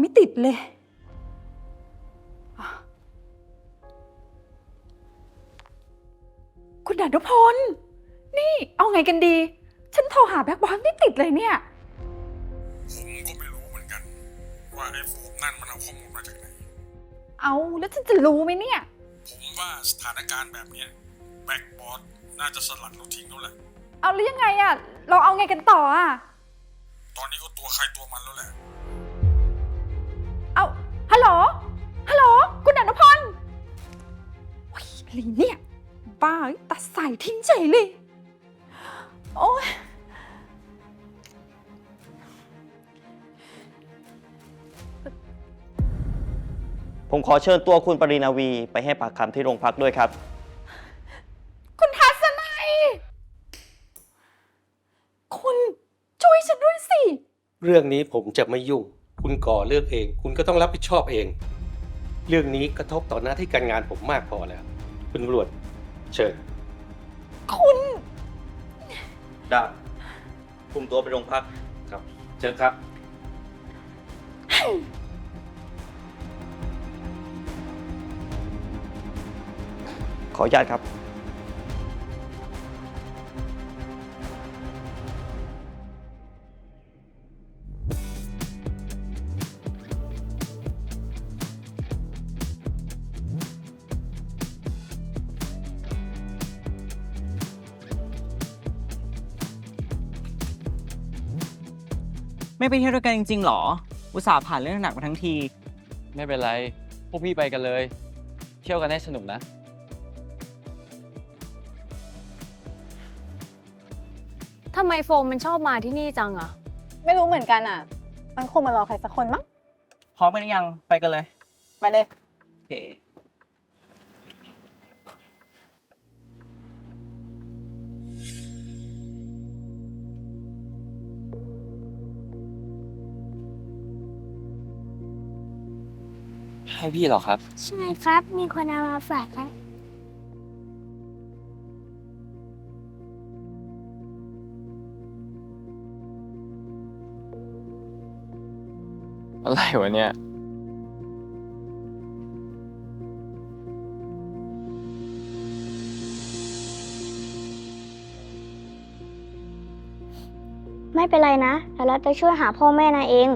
ไม่ติดเลยอะคุณดานุพล นี่เอาไงกันดี ฉันโทรหาแบ็คบอยไม่ติดเลยเนี่ย ผมก็ไม่รู้เหมือนกัน ว่าไอ้โฟมนั่นมันเอาข้อมูลมาจากไหน เอาแล้วฉันจะรู้ไหมเนี่ย ผมว่าสถานการณ์แบบเนี้ยแบ็กบอสน่าจะสลัดเราทิ้งแล้วแหละ เอาแล้วยังไงอะเราเอาไงกันต่ออะตอนนี้ก็ตัวใครตัวมันแล้วแหละ อ้ยอะไรเนี่ย บ้าเอ้ยตัดสายทิ้งเฉยเลย โอ้ยผมขอเชิญตัวคุณปรินาวีไปให้ปากคำที่โรงพักด้วยครับ คุณทัศนัย คุณช่วยฉันด้วยสิ เรื่องนี้ผมจะไม่ยุ่ง คุณก่อเรื่องเอง คุณก็ต้องรับผิดชอบเอง เรื่องนี้กระทบต่อหน้าที่การงานผมมากพอแล้ว คุณตำรวจ เชิญ คุณ ดาบคุมตัวไปโรงพักครับ เชิญครับ ขออนุญาตครับ ไม่ไปเที่ยวด้วยกันจริงๆหรอ อุตส่าห์ผ่านเรื่องหนักมาทั้งที ไม่เป็นไร พวกพี่ไปกันเลย เที่ยวกันให้สนุกนะ ทำไมโฟมมันชอบมาที่นี่จังอะไม่รู้เหมือนกันอะ มันคงมารอใครสักคนมั้ง พร้อมกันหรือยัง ไปกันเลย ไปเลย โอเค ให้พี่เหรอครับ ใช่ครับ มีคนเอามาฝากครับ อะไรวะเนี่ย ไม่เป็นไรนะเดี๋ยวเราจะช่วยหาพ่อแม่นายเอง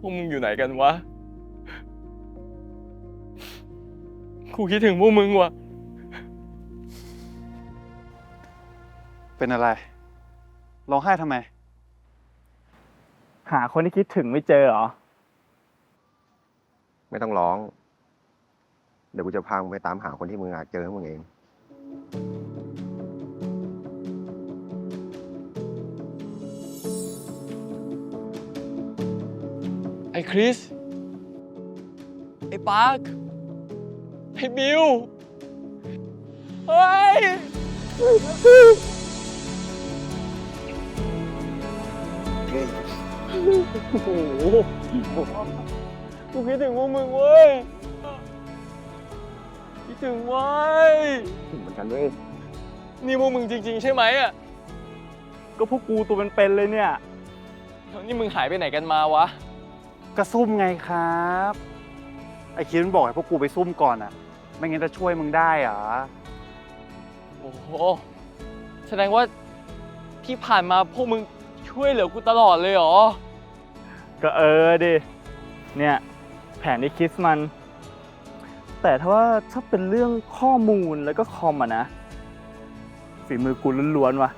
พวกมึงอยู่ไหนกันวะ กูคิดถึงพวกมึงว่ะ เป็นอะไร ร้องไห้ทำไม หาคนที่คิดถึงไม่เจอเหรอ ไม่ต้องร้อง เดี๋ยวกูจะพามึงไปตามหาคนที่มึงอยากเจอให้มึงเอง อ้คริส ไอ้ปาร์ค ไอ้บิว เฮ้ย โอ้โหกูคิดถึงพวกมึงเว้ย คิดถึงเว้ยเหมือนกันเว้ย นี่พวกมึงจริง ๆ ใช่ไหมอะ ก็พวกกูตัวเป็นๆเลยเนี่ย แล้วนี่มึงหายไปไหนกันมาวะ ก็ซุ่มไงครับไอ้คิดมันบอกให้พวกกูไปซุ่มก่อนอะไม่งั้นจะช่วยมึงได้เหรอโอ้โห แสดงว่าที่ผ่านมาพวกมึงช่วยเหลือกูตลอดเลยเหรอ ก็เออดิ เนี่ย แผนที่คิดมัน แต่ถ้าว่าถ้าเป็นเรื่องข้อมูลแล้วก็คอมอะนะ ฝีมือกูล้วนๆว่ะ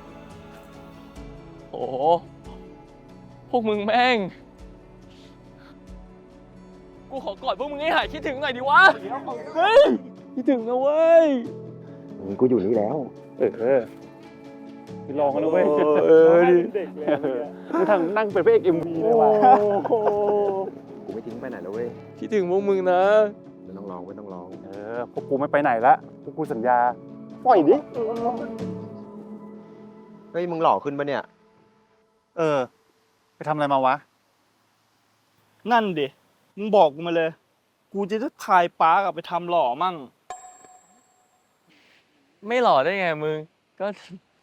โอ้โห พวกมึงแม่ง กูขอกอดพวกมึงให้หายคิดถึงหน่อยดิวะ เฮ้ย คิดถึงนะเว้ยกูอยู่นี่แล้ว เออลองกันนะเว้ยเออดิเด็กเลยมึงทางนั่งเป็นพระเอกเอ็มวีเลยว่ะกูไม่ทิ้งไปไหนแล้วเว้ยคิดถึงพวกมึงนะไม่ต้องร้องไม่ต้องร้อง เออ พวกกูไม่ไปไหนละ พวกกูสัญญา ปล่อยดิ เฮ้ย มึงหล่อขึ้นปะเนี่ย เออ ไปทำอะไรมาวะ นั่นดิ มึงบอกกูมาเลย กูจะได้พายป้ากลับไปทำหล่อมั่ง ไม่หล่อได้ไงมึง ก็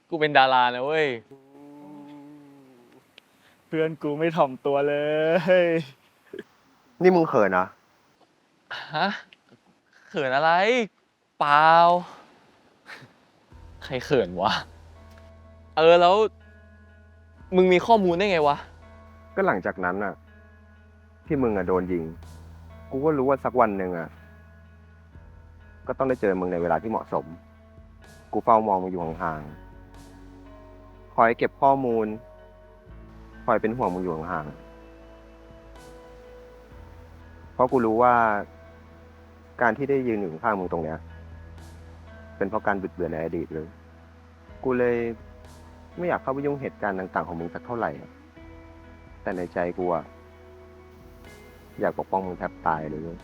กูเป็นดารานะเว้ย เพื่อนกูไม่ถ่อมตัวเลย นี่มึงเขินเหรอฮะ เขินอะไร เปล่า ใครเขินวะ เออแล้ว มึงมีข้อมูลได้ไงวะ ก็หลังจากนั้นน่ะ ที่มึงอะโดนยิง กูก็รู้ว่าสักวันหนึ่งอะก็ต้องได้เจอมึงในเวลาที่เหมาะสม กูเฝ้ามองมึงอยู่ห่างๆ คอยเก็บข้อมูล คอยเป็นห่วงมึงอยู่ห่างๆ เพราะกูรู้ว่าการที่ได้ยืนอยู่ข้างมึงตรงเนี้ย เป็นเพราะการบิดเบือนในอดีตเลย กูเลยไม่อยากเข้าไปยุ่งเหตุการณ์ต่าง ๆ ของมึงสักเท่าไหร่ แต่ในใจกูอะ อยากปกป้องมึงแทบตายเลยเว้ย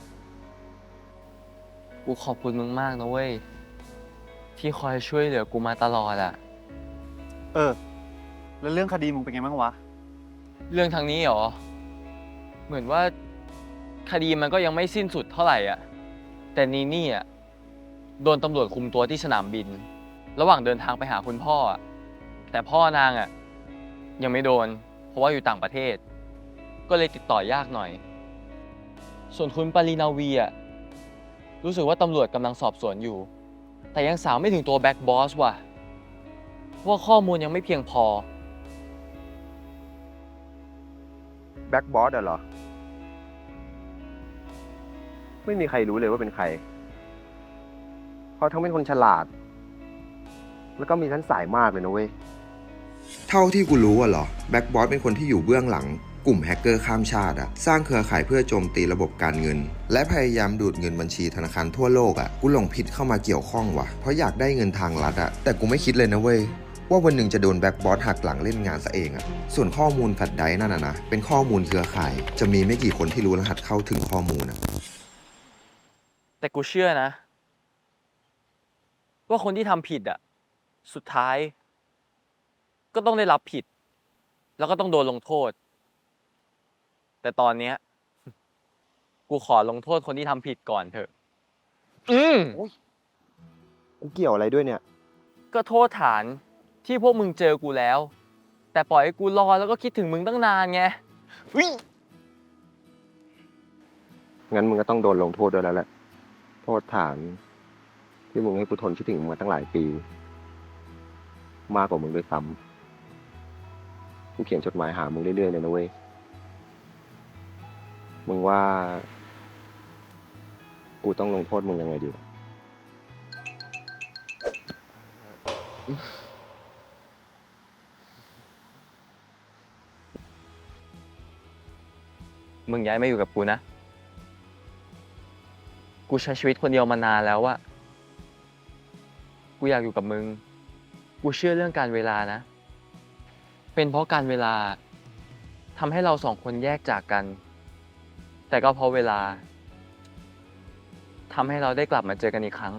กูขอบคุณมึงมากนะเว้ย ที่คอยช่วยเหลือกูมาตลอดอะเออ แล้วเรื่องคดีมึงเป็นไงบ้างวะ เรื่องทางนี้เหรอ เหมือนว่าคดีมันก็ยังไม่สิ้นสุดเท่าไหร่อะ แต่นีนี่อะโดนตำรวจคุมตัวที่สนามบิน ระหว่างเดินทางไปหาคุณพ่ออะแต่พ่อนางอะยังไม่โดน เพราะว่าอยู่ต่างประเทศ ก็เลยติดต่อยากหน่อย ส่วนคุณปรีนาวีอะรู้สึกว่าตำรวจกำลังสอบสวนอยู่ แต่ยังสาวไม่ถึงตัวแบ็กบอสว่ะเพราะว่าข้อมูลยังไม่เพียงพอ แบ็กบอสเหรอ ไม่มีใครรู้เลยว่าเป็นใครเขาทั้งเป็นคนฉลาด แล้วก็มีชั้นสายมากเลยนะเว้ย เท่าที่กูรู้อะเหรอ แบ็กบอสเป็นคนที่อยู่เบื้องหลัง กลุ่มแฮกเกอร์ข้ามชาติอะสร้างเครือข่ายเพื่อโจมตีระบบการเงิน และพยายามดูดเงินบัญชีธนาคารทั่วโลกอะกูหลงผิดเข้ามาเกี่ยวข้องว่ะเพราะอยากได้เงินทางลัดอะแต่กูไม่คิดเลยนะเว้ยว่าวันหนึ่งจะโดนแบ็กบอสหักหลังเล่นงานซะเองอะส่วนข้อมูลแฟลชไดนั่นอะนะ เป็นข้อมูลเครือข่าย จะมีไม่กี่คนที่รู้รหัสเข้าถึงข้อมูลอะแต่กูเชื่อนะ ว่าคนที่ทำผิดอะสุดท้าย ก็ต้องได้รับผิด แล้วก็ต้องโดนลงโทษ แต่ตอนเนี้ย กูขอลงโทษคนที่ทำผิดก่อนเถอะ อืม กูเกี่ยวอะไรด้วยเนี่ย ก็โทษฐานที่พวกมึงเจอกูแล้ว แต่ปล่อยให้กูรอแล้วก็คิดถึงมึงตั้งนานไงอุ๊ยงั้นมึงก็ต้องโดนลงโทษด้วยแล้วแหละ โทษฐาน ที่มึงให้กูทนคิดถึงมึงมาตั้งหลายปี มากกว่ามึงด้วยซ้ำกูเขียนจดหมายหามึงเรื่อยๆเลยนะเว้ย มึงว่า กูต้องลงโทษมึงยังไงดี มึงย้ายมาอยู่กับกูนะ กูใช้ชีวิตคนเดียวมานานแล้วอะกูอยากอยู่กับมึง กูเชื่อเรื่องการเวลานะ เป็นเพราะการเวลาทำให้เราสองคนแยกจากกัน แต่ก็เพราะเวลาทำให้เราได้กลับมาเจอกันอีกครั้ง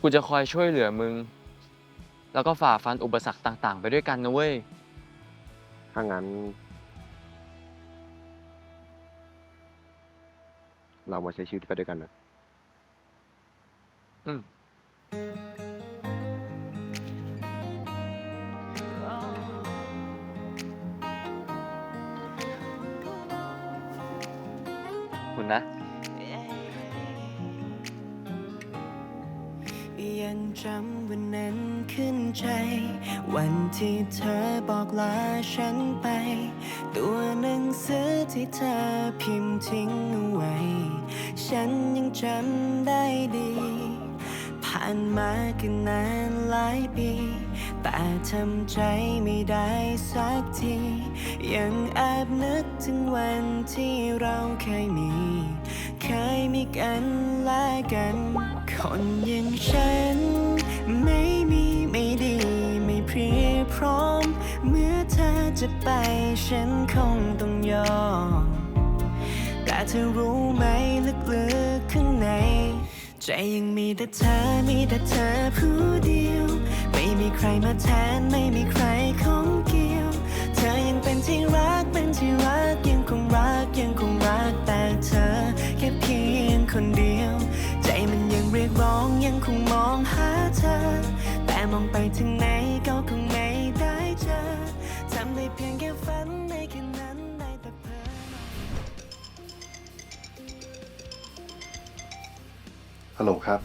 กูจะคอยช่วยเหลือมึง แล้วก็ฝ่าฟันอุปสรรคต่าง ๆ ไปด้วยกันนะเว้ย ถ้างั้น เรามาใช้ชีวิตไปด้วยกันนะ อืม จำวันนั้นขึ้นใจ วันที่เธอบอกลาฉันไป ตัวหนังสือที่เธอพิมพ์ทิ้งเอาไว้ ฉันยังจำได้ดี ผ่านมาก็นานหลายปี แต่ทำใจไม่ได้สักที ยังแอบนึกถึงวันที่เราเคยมี เคยมีกันและกัน คนอย่างฉัน ไม่มีไม่ดีไม่เพรียพร้อม เมื่อเธอจะไปฉันคงต้องยอม แต่เธอรู้ไหมลึกๆข้างใน ใจยังมีแต่เธอมีแต่เธอผู้เดียว ไม่มีใครมาแทนไม่มีใครของเกี่ยว เธอยังเป็นที่รักเป็นที่รักยังคงรักยังคงรักแต่เธอแค่เพียงคนเดียว เรียกร้องยังคงมองหาเธอ แต่มองไปถึงไหนก็คงไม่ได้เจอทำได้เพียงแค่ฝันในคืนนั้นได้แต่เพ้อฮัลโหลครับ